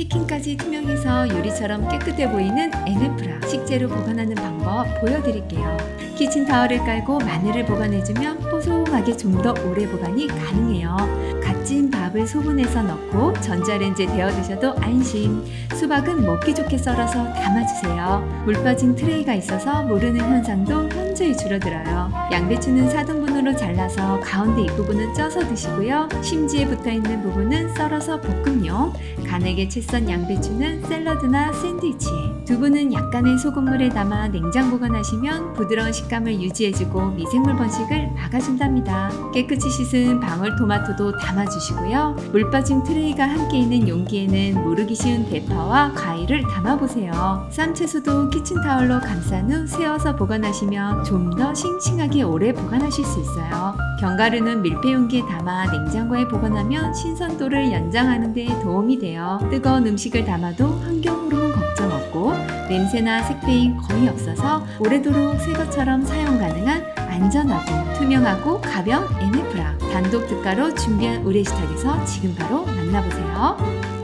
패킹까지 투명해서 유리처럼 깨끗해 보이는 NF라 식재료 보관하는 방법 보여드릴게요. 키친 타월을 깔고 마늘을 보관해주면 뽀송하게 좀 더 오래 보관이 가능해요. 갓찐 밥을 소분해서 넣고 전자레인지에 데워 드셔도 안심. 수박은 먹기 좋게 썰어서 담아주세요. 물 빠진 트레이가 있어서 모르는 현상도 현저히 줄어들어요. 양배추는 4등분으로 잘라서 가운데 잎부분은 쪄서 드시고요. 심지에 붙어 있는 부분은 썰어서 볶음용. 가늘게 채썬 양배추는 샐러드나 샌드위치에. 두부는 약간의 소금물에 담아 냉장 보관하시면 부드러운 식감을 유지해주고 미생물 번식을 막아준답니다. 깨끗이 씻은 방울토마토도 담아주시고요. 물 빠진 트레이가 함께 있는 용기에는 모르기 쉬운 대파와 과일을 담아보세요. 쌈채소도 키친타월로 감싼 후 세워서 보관하시면 좀 더 싱싱하게 오래 보관하실 수 있어요. 견과류는 밀폐 용기에 담아 냉장고에 보관하면 신선도를 연장하는 데 도움이 돼요. 뜨거운 음식을 담아도 환경 냄새나 색배임 거의 없어서 오래도록 새 것처럼 사용 가능한 안전하고 투명하고 가벼운 NF라 단독 특가로 준비한 우레시탁에서 지금 바로 만나보세요.